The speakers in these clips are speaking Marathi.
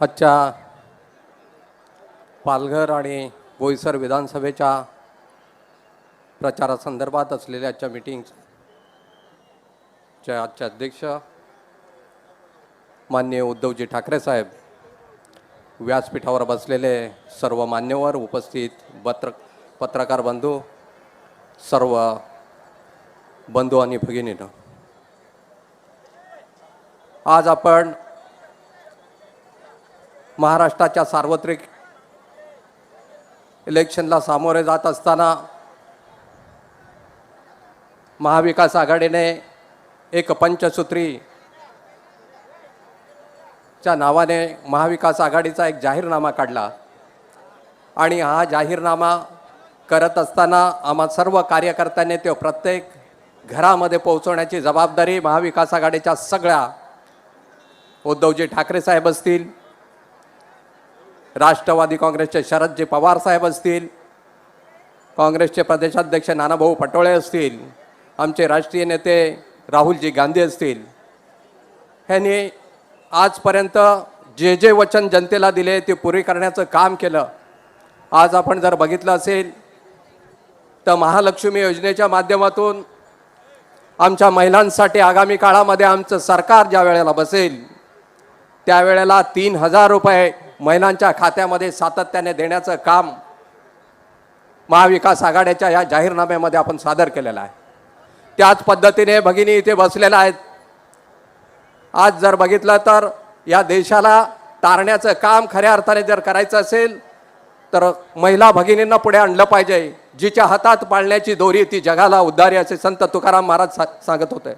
आजच्या पालघर आणि बोईसर विधानसभेच्या प्रचारासंदर्भात असलेल्या आजच्या मिटिंगचे आजचे अध्यक्ष माननीय उद्धवजी ठाकरे साहेब व्यासपीठावर बसलेले सर्व मान्यवर उपस्थित पत्र पत्रकार बंधू सर्व बंधू आणि भगिनीनं आज आपण महाराष्ट्राच्या सार्वत्रिक इलेक्शनला सामोरे जात असताना महाविकास आघाडीने एक पंचसूत्री च्या नावाने महाविकास आघाडीचा एक जाहीरनामा काढला. आणि हा जाहीरनामा करत असताना आम्हा सर्व कार्यकर्त्यांनी तो प्रत्येक घरामध्ये पोहोचवण्याची जबाबदारी महाविकास आघाडीच्या सगळ्या उद्धवजी ठाकरे साहेब असतील राष्ट्रवादी काँग्रेसचे शरदजी पवार साहेब असतील काँग्रेसचे प्रदेशाध्यक्ष नानाभाऊ पटोळे असतील आमचे राष्ट्रीय नेते राहुलजी गांधी असतील. ह्यांनी आजपर्यंत जे जे वचन जनतेला दिले ते पुरे करण्याचं काम केलं. आज आपण जर बघितलं असेल तर महालक्ष्मी योजनेच्या माध्यमातून आमच्या महिलांसाठी आगामी काळामध्ये आमचं सरकार ज्या वेळेला बसेल त्यावेळेला तीन हजार रुपये महिलांच्या खात्यामध्ये सातत्याने देण्याचं काम महाविकास आघाडीच्या या जाहीरनाम्यामध्ये आपण सादर केलेलं आहे. त्याच पद्धतीने भगिनी इथे बसलेल्या आहेत. आज जर बघितलं तर या देशाला तारण्याचं काम खऱ्या अर्थाने जर करायचं असेल तर महिला भगिनींना पुढे आणलं पाहिजे. जिच्या हातात पाळण्याची दोरी ती जगाला उद्धारी असे संत तुकाराम महाराज सा सांगत होते.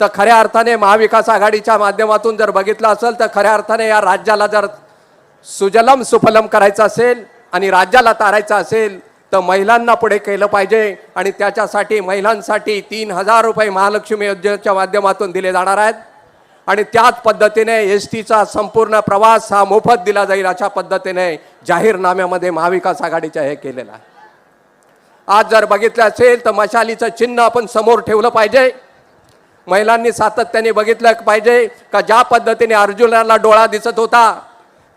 तर खऱ्या अर्थाने महाविकास आघाडीच्या माध्यमातून जर बघितलं असेल तर खऱ्या अर्थाने या राज्याला जर सुजलम सुफलम करायचं असेल आणि राज्याला तारायचं असेल तर महिलांना पुढे केलं पाहिजे. आणि त्याच्यासाठी महिलांसाठी तीन हजार रुपये महालक्ष्मी योजनेच्या माध्यमातून दिले जाणार आहेत. आणि त्याच पद्धतीने एस टीचा संपूर्ण प्रवास हा मोफत दिला जाईल अशा पद्धतीने जाहीरनाम्यामध्ये महाविकास आघाडीच्या हे केलेलं आहे. आज जर बघितलं असेल तर मशालीचं चिन्ह आपण समोर ठेवलं पाहिजे. महिलांनी सातत्याने बघितलं पाहिजे का ज्या पद्धतीने अर्जुनाला डोळा दिसत होता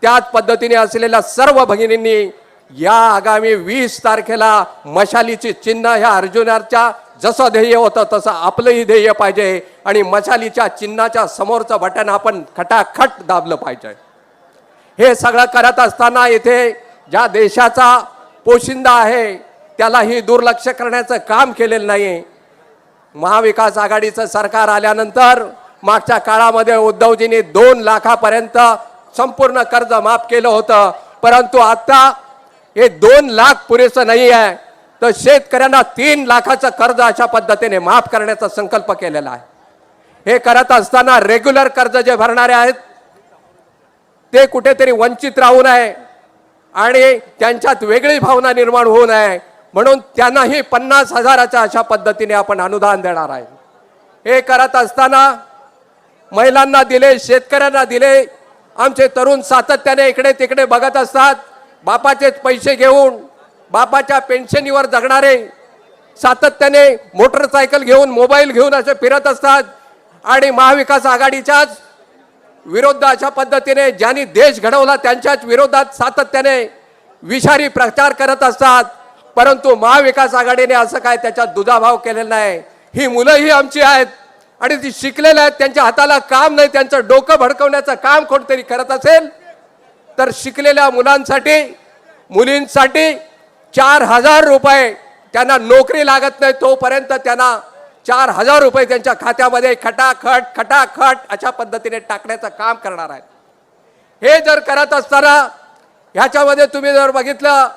त्याच पद्धतीने असलेल्या सर्व भगिनींनी या आगामी वीस तारखेला मशालीची चिन्ह ह्या अर्जुनाच्या जसं ध्येय होतं तसं आपलंही ध्येय पाहिजे आणि मशालीच्या चिन्हाच्या समोरचं बटन आपण खटाखट दाबलं पाहिजे. हे सगळं करत असताना इथे ज्या देशाचा पोशिंदा आहे त्यालाही दुर्लक्ष करण्याचं काम केलेलं नाही महाविकास आघाडीचं सरकार आल्यानंतर मागच्या काळामध्ये उद्धवजींनी दोन लाखापर्यंत संपूर्ण कर्ज माफ केलं होतं. परंतु आता हे दोन लाख पुरेसं नाही आहे तर शेतकऱ्यांना तीन लाखाचं कर्ज अशा पद्धतीने माफ करण्याचा संकल्प केलेला आहे. हे करत असताना रेग्युलर कर्ज जे भरणारे आहेत ते कुठेतरी वंचित राहू नये आणि त्यांच्यात वेगळी भावना निर्माण होऊ नये. म्हणून त्यांनाही पन्नास हजाराच्या अशा पद्धतीने आपण अनुदान देणार आहे. हे करत असताना महिलांना दिले शेतकऱ्यांना दिले आमचे तरुण सातत्याने इकडे तिकडे बघत असतात. बापाचेच पैसे घेऊन बापाच्या पेन्शनीवर जगणारे सातत्याने मोटरसायकल घेऊन मोबाईल घेऊन असे फिरत असतात. आणि महाविकास आघाडीच्याच विरोध अशा पद्धतीने ज्यांनी देश घडवला त्यांच्याच विरोधात सातत्याने विषारी प्रचार करत असतात. परंतु महाविकास आघाडीने असं काय त्याच्यात दुजाभाव केलेला नाही. ही मुलंही आमची आहेत. आणि ती शिकलेल्या आहेत त्यांच्या हाताला काम नाही त्यांचं डोकं भडकवण्याचं काम कोणतरी करत असेल तर शिकलेल्या मुलांसाठी मुलींसाठी चार हजार रुपये त्यांना नोकरी लागत नाही तोपर्यंत त्यांना चार हजार रुपये त्यांच्या खात्यामध्ये खटाखट खटाखट अशा पद्धतीने टाकण्याचं काम करणार आहेत. हे जर करत असताना ह्याच्यामध्ये तुम्ही जर बघितलं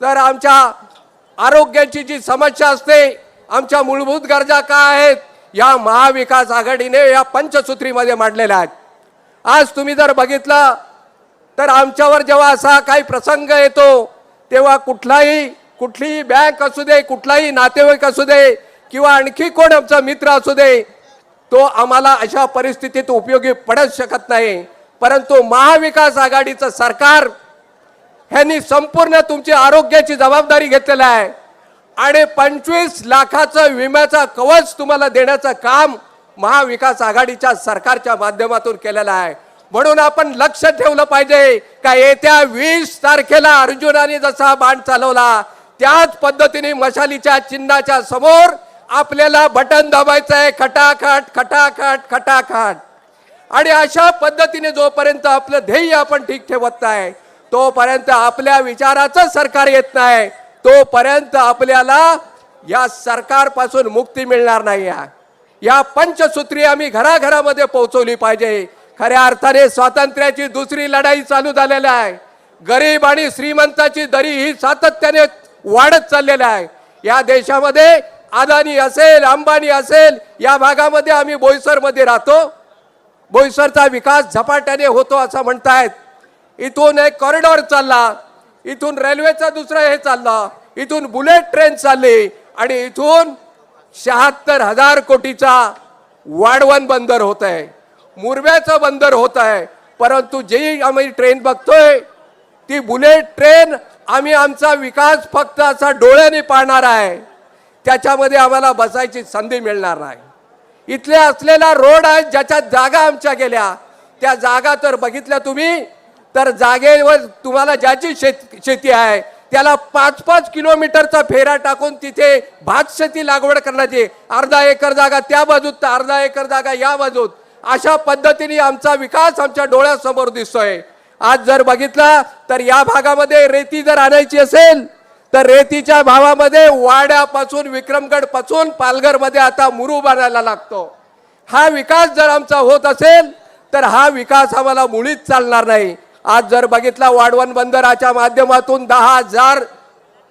तर आमच्या आरोग्याची जी समस्या असते आमच्या मूलभूत गरजा काय आहेत? या महाविकास आघाडीने या पंचसूत्रीमध्ये मांडलेल्या आहेत. आज तुम्ही जर बघितलं तर आमच्यावर जेव्हा असा काही प्रसंग येतो तेव्हा कुठलाही कुठलीही बँक असू दे कुठलाही नातेवाईक असू दे किंवा आणखी कोण आमचा मित्र असू दे तो आम्हाला अशा परिस्थितीत उपयोगी पडत शकत नाही. परंतु महाविकास आघाडीचं सरकार ह्यांनी संपूर्ण तुमची आरोग्याची जबाबदारी घेतलेलं आहे. आणि पंचवीस लाखाचं विम्याचा कवच तुम्हाला देण्याचं काम महाविकास आघाडीच्या सरकारच्या माध्यमातून केलेलं आहे. म्हणून आपण लक्ष ठेवलं पाहिजे का येत्या वीस तारखेला अर्जुनाने जसा बाण चालवला त्याच पद्धतीने मशालीच्या चिन्हाच्या समोर आपल्याला बटन दाबायचं आहे खटाखट खटाखट खटाखट. आणि अशा पद्धतीने जोपर्यंत आपलं ध्येय आपण ठीक ठेवत नाही तोपर्यंत आपल्या विचाराचं सरकार येत नाही. तोपर्यंत आपल्याला या सरकारपासून मुक्ती मिळणार नाही. आहे. या पंचसूत्री आम्ही घराघरामध्ये पोहोचवली पाहिजे. खऱ्या अर्थाने स्वातंत्र्याची दुसरी लढाई चालू झालेली आहे. गरीब आणि श्रीमंताची दरी ही सातत्याने वाढत चाललेली आहे. या देशामध्ये अदानी असेल अंबानी असेल या भागामध्ये आम्ही बोईसरमध्ये राहतो. बोईसरचा विकास झपाट्याने होतो असं म्हणतायत. इथून एक कॉरिडॉर चालला. इथून रेल्वेचा दुसरा हे चालला. इथून बुलेट ट्रेन चालली आणि इथून शहात्तर हजार कोटीचा वाढवण बंदर होत आहे मुरब्याचं बंदर होत आहे परंतु जी आम्ही ट्रेन बघतोय ती बुलेट ट्रेन आम्ही आमचा विकास फक्त असा डोळ्याने पाहणार आहे. त्याच्यामध्ये आम्हाला बसायची संधी मिळणार नाही. इथले असलेला रोड आहे ज्याच्या जागा आमच्या गेल्या. त्या जागा तर बघितल्या तुम्ही. तर जागेवर तुम्हाला ज्याची शेत शेती आहे त्याला पाच पाच किलोमीटरचा फेरा टाकून तिथे भात शेती लागवड करण्याची अर्धा एकर जागा त्या बाजूत तर अर्धा एकर जागा या बाजूत. अशा पद्धतीने आमचा विकास आमच्या डोळ्यासमोर दिसतोय. आज जर बघितला तर या भागामध्ये रेती जर आणायची असेल तर रेतीच्या भावामध्ये वाड्यापासून विक्रमगडपासून पालघरमध्ये आता मुरू बांधायला लागतो. हा विकास जर आमचा होत असेल तर हा विकास आम्हाला मुळीच चालणार नाही. आज जर बघितला वाढवण बंदराच्या माध्यमातून दहा हजार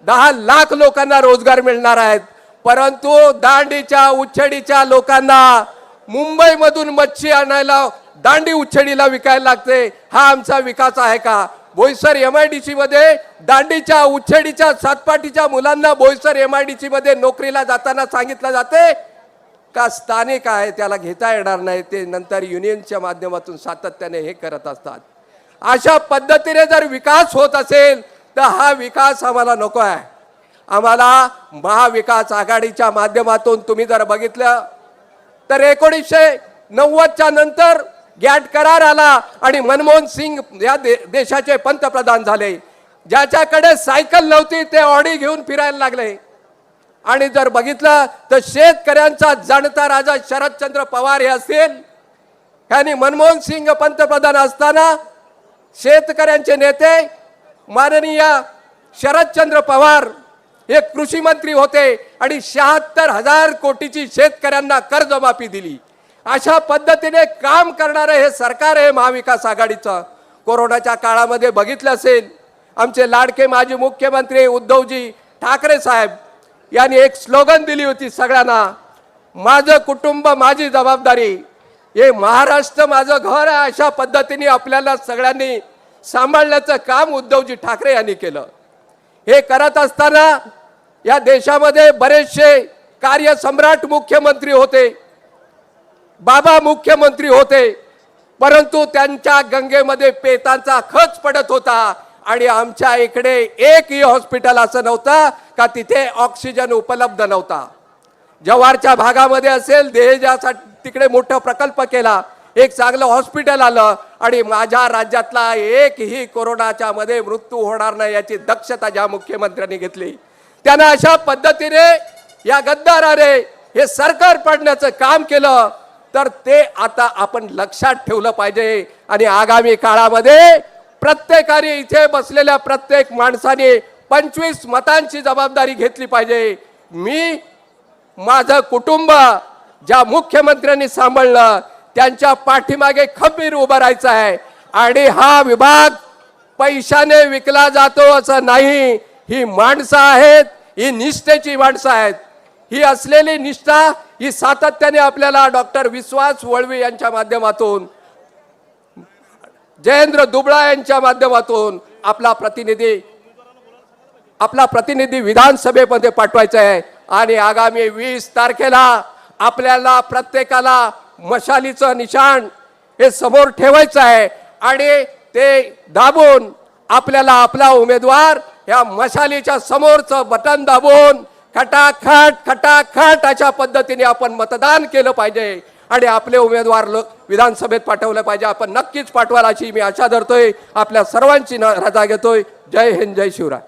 दहा लाख लोकांना रोजगार मिळणार आहेत. परंतु दांडीच्या उच्छडीच्या लोकांना मुंबईमधून मच्छी आणायला दांडी उच्छडीला विकायला लागते. हा आमचा विकास आहे का? Boisar M I D C मध्ये दांडीच्या उच्छडीच्या सातपाटीच्या मुलांना Boisar M I D C मध्ये नोकरीला जाताना सांगितलं जाते का स्थानिक आहे त्याला घेता येणार नाही. ते नंतर युनियनच्या माध्यमातून सातत्याने हे करत असतात. अशा पद्धतीने जर विकास होत असेल तर हा विकास आम्हाला नको आहे. आम्हाला महाविकास आघाडीच्या माध्यमातून तुम्ही जर बघितलं तर एकोणीसशे नव्वदच्या नंतर गॅट करार आला आणि मनमोहन सिंग या दे, देशाचे पंतप्रधान झाले. ज्याच्याकडे सायकल नव्हती ते ऑडी घेऊन फिरायला लागले. आणि जर बघितलं तर शेतकऱ्यांचा जाणता राजा शरदचंद्र पवार हे असतील. यांनी मनमोहन सिंग पंतप्रधान असताना शेतकऱ्यांचे नेते माननीय शरदचंद्र पवार हे कृषी मंत्री होते आणि शहात्तर हजार कोटीची शेतकऱ्यांना कर्जमाफी दिली. अशा पद्धतीने काम करणारं हे सरकार आहे महाविकास आघाडीचं. कोरोनाच्या काळामध्ये बघितलं असेल आमचे लाडके माजी मुख्यमंत्री उद्धवजी ठाकरे साहेब यांनी एक स्लोगन दिली होती सगळ्यांना माझं कुटुंब माझी जबाबदारी हे महाराष्ट्र माझं घर आहे अशा पद्धतीने आपल्याला सगळ्यांनी सांभाळण्याचं काम उद्धवजी ठाकरे यांनी केलं. हे करत असताना या देशामध्ये बरेचसे कार्यसम्राट मुख्यमंत्री होते बाबा मुख्यमंत्री होते परंतु त्यांच्या गंगेमध्ये पेतांचा खच पडत होता आणि आमच्या इकडे एकही हॉस्पिटल असं नव्हतं का तिथे ऑक्सिजन उपलब्ध नव्हता. जव्हारच्या भागामध्ये असेल देहजासाठी तिकडे मोठा प्रकल्प केला. एक चांगलं हॉस्पिटल आलं आणि माझ्या राज्यातला एकही कोरोनाच्या मध्ये मृत्यू होणार नाही याची दक्षता ज्या मुख्यमंत्र्यांनी घेतली. त्यानं अशा पद्धतीने या गद्दाराने हे सरकार पडण्याचं काम केलं. तर ते आता आपण लक्षात ठेवलं पाहिजे आणि आगामी काळामध्ये प्रत्येकाने इथे बसलेल्या प्रत्येक माणसाने पंचवीस मतांची जबाबदारी घेतली पाहिजे. मी माझं कुटुंब ज्या मुख्यमंत्र्यांनी सांभाळलं त्यांच्या पाठीमागे खंबीर उभं राहायचं आहे. आणि हा विभाग पैशाने विकला जातो असं नाही. ही माणसं आहेत ही निष्ठेची माणसं आहेत. ही असलेली निष्ठा ही सातत्याने आपल्याला डॉक्टर विश्वास वळवी यांच्या माध्यमातून जयेंद्र दुबळा यांच्या माध्यमातून आपला प्रतिनिधी आपला प्रतिनिधी विधानसभेमध्ये पाठवायचा आहे. आणि आगामी वीस तारखेला आपल्याला प्रत्येकाला मशालीचं निशाण हे समोर ठेवायचं आहे आणि ते दाबून आपल्याला आपला उमेदवार या मशालीच्या समोरचं बटन दाबून खटाखट खटाखट अशा पद्धतीने आपण मतदान केलं पाहिजे. आणि आपले उमेदवार लोक विधानसभेत पाठवलं पाहिजे. आपण नक्कीच पाठवाल अशी मी आशा धरतोय. आपल्या सर्वांची न रजा घेतोय. जय हिंद जय शिवराय.